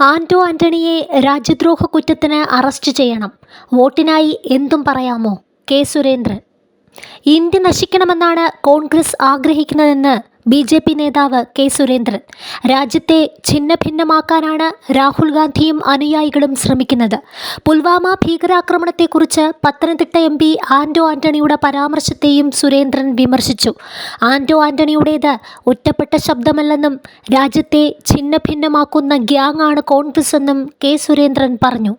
ആന്റോ ആന്റണിയെ രാജ്യദ്രോഹ കുറ്റത്തിന് അറസ്റ്റ് ചെയ്യണം. വോട്ടിനായി എന്തും പറയാമോ? കെ. സുരേന്ദ്രൻ. ഇന്ത്യ നശിക്കണമെന്നാണ് കോൺഗ്രസ് ആഗ്രഹിക്കുന്നതെന്ന് ബി ജെ പി നേതാവ് കെ സുരേന്ദ്രൻ. രാജ്യത്തെ ഛിന്നഭിന്നമാക്കാനാണ് രാഹുൽ ഗാന്ധിയും അനുയായികളും ശ്രമിക്കുന്നത്. പുൽവാമ ഭീകരാക്രമണത്തെക്കുറിച്ച് പത്തനംതിട്ട എം പി ആന്റോ ആന്റണിയുടെ പരാമർശത്തെയും സുരേന്ദ്രൻ വിമർശിച്ചു. ആന്റോ ആന്റണിയുടേത് ഒറ്റപ്പെട്ട ശബ്ദമല്ലെന്നും രാജ്യത്തെ ഛിന്നഭിന്നമാക്കുന്ന ഗ്യാങ്ങാണ് കോൺഗ്രസ് എന്നും കെ സുരേന്ദ്രൻ പറഞ്ഞു.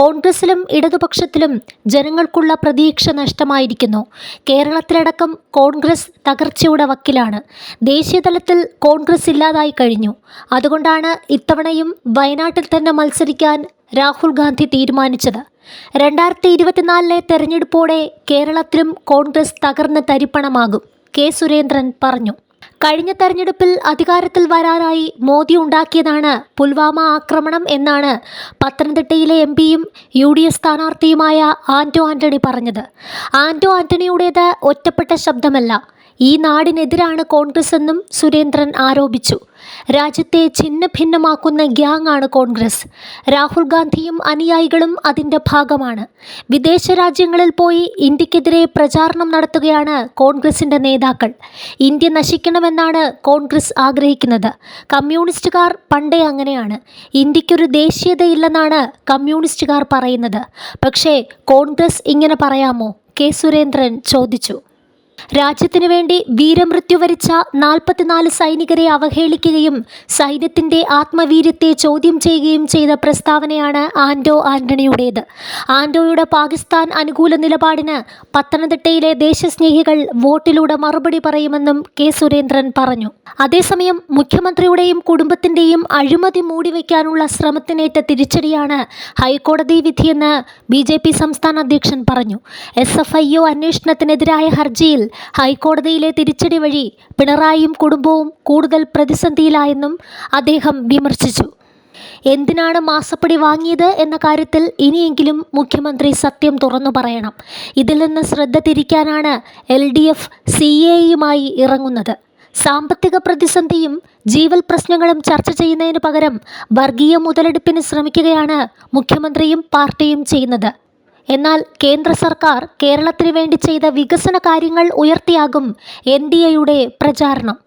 കോൺഗ്രസിലും ഇടതുപക്ഷത്തിലും ജനങ്ങൾക്കുള്ള പ്രതീക്ഷ നഷ്ടമായിരിക്കുന്നു. കേരളത്തിലടക്കം കോൺഗ്രസ് തകർച്ചയുടെ വക്കിലാണ്. ദേശീയതലത്തിൽ കോൺഗ്രസ് ഇല്ലാതായി കഴിഞ്ഞു. അതുകൊണ്ടാണ് ഇത്തവണയും വയനാട്ടിൽ തന്നെ മത്സരിക്കാൻ രാഹുൽ ഗാന്ധി തീരുമാനിച്ചത്. രണ്ടായിരത്തി ഇരുപത്തിനാലിലെ തെരഞ്ഞെടുപ്പോടെ കേരളത്തിലും കോൺഗ്രസ് തകർന്ന് തരിപ്പണമാകും കെ സുരേന്ദ്രൻ പറഞ്ഞു. കഴിഞ്ഞ തെരഞ്ഞെടുപ്പിൽ അധികാരത്തിൽ വരാനായി മോദി ഉണ്ടാക്കിയതാണ് പുൽവാമ ആക്രമണം എന്നാണ് പത്തനംതിട്ടയിലെ എം പിയും യു ഡി എഫ് സ്ഥാനാർത്ഥിയുമായ ആന്റോ ആന്റണി പറഞ്ഞത്. ആന്റോ ആന്റണിയുടേത് ഒറ്റപ്പെട്ട ശബ്ദമല്ല ഈ നാടിനെതിരാണ് കോൺഗ്രസ് എന്നും സുരേന്ദ്രൻ ആരോപിച്ചു. രാജ്യത്തെ ഛിന്ന ഭിന്നമാക്കുന്ന ഗ്യാങ് ആണ് കോൺഗ്രസ്. രാഹുൽ ഗാന്ധിയും അനുയായികളും അതിന്റെ ഭാഗമാണ്. വിദേശ രാജ്യങ്ങളിൽ പോയി ഇന്ത്യക്കെതിരെ പ്രചാരണം നടത്തുകയാണ് കോൺഗ്രസിന്റെ നേതാക്കൾ. ഇന്ത്യ നശിക്കണമെന്നാണ് കോൺഗ്രസ് ആഗ്രഹിക്കുന്നത്. കമ്മ്യൂണിസ്റ്റുകാർ പണ്ടേ അങ്ങനെയാണ്. ഇന്ത്യക്കൊരു ദേശീയതയില്ലെന്നാണ് കമ്മ്യൂണിസ്റ്റുകാർ പറയുന്നത്. പക്ഷേ കോൺഗ്രസ് ഇങ്ങനെ പറയാമോ? കെ. സുരേന്ദ്രൻ ചോദിച്ചു. രാജ്യത്തിനു വേണ്ടി വീരമൃത്യു വരിച്ച നാൽപ്പത്തിനാല് സൈനികരെ അവഹേളിക്കുകയും സൈന്യത്തിന്റെ ആത്മവീര്യത്തെ ചോദ്യം ചെയ്യുകയും ചെയ്ത പ്രസ്താവനയാണ് ആന്റോ ആന്റണിയുടേത്. ആന്റോയുടെ പാകിസ്ഥാൻ അനുകൂല നിലപാടിന് പത്തനംതിട്ടയിലെ ദേശസ്നേഹികൾ വോട്ടിലൂടെ മറുപടി പറയുമെന്നും കെ സുരേന്ദ്രൻ പറഞ്ഞു. അതേസമയം മുഖ്യമന്ത്രിയുടെയും കുടുംബത്തിന്റെയും അഴിമതി മൂടിവെക്കാനുള്ള ശ്രമത്തിനേറ്റ തിരിച്ചടിയാണ് ഹൈക്കോടതി വിധിയെന്ന് ബി ജെ പി സംസ്ഥാന അധ്യക്ഷൻ പറഞ്ഞു. എസ് എഫ് ഐ ഒ അന്വേഷണത്തിനെതിരായ ഹർജിയിൽ ഹൈക്കോടതിയിലെ തിരിച്ചടി വഴി പിണറായിയും കുടുംബവും കൂടുതൽ പ്രതിസന്ധിയിലായെന്നും അദ്ദേഹം വിമർശിച്ചു. എന്തിനാണ് മാസപ്പടി വാങ്ങിയത് എന്ന കാര്യത്തിൽ ഇനിയെങ്കിലും മുഖ്യമന്ത്രി സത്യം തുറന്നു പറയണം. ഇതിൽ നിന്ന് ശ്രദ്ധ തിരിക്കാനാണ് എൽ ഡി എഫ് സി എയുമായി ഇറങ്ങുന്നത്. സാമ്പത്തിക പ്രതിസന്ധിയും ജീവൽ പ്രശ്നങ്ങളും ചർച്ച ചെയ്യുന്നതിന് പകരം വർഗീയ മുതലെടുപ്പിന് ശ്രമിക്കുകയാണ് മുഖ്യമന്ത്രിയും പാർട്ടിയും ചെയ്യുന്നത്. എന്നാൽ കേന്ദ്ര സർക്കാർ കേരളത്തിന് വേണ്ടി ചെയ്ത വികസന കാര്യങ്ങൾ ഉയർത്തിയാകും എൻ ഡി എയുടെ പ്രചാരണം.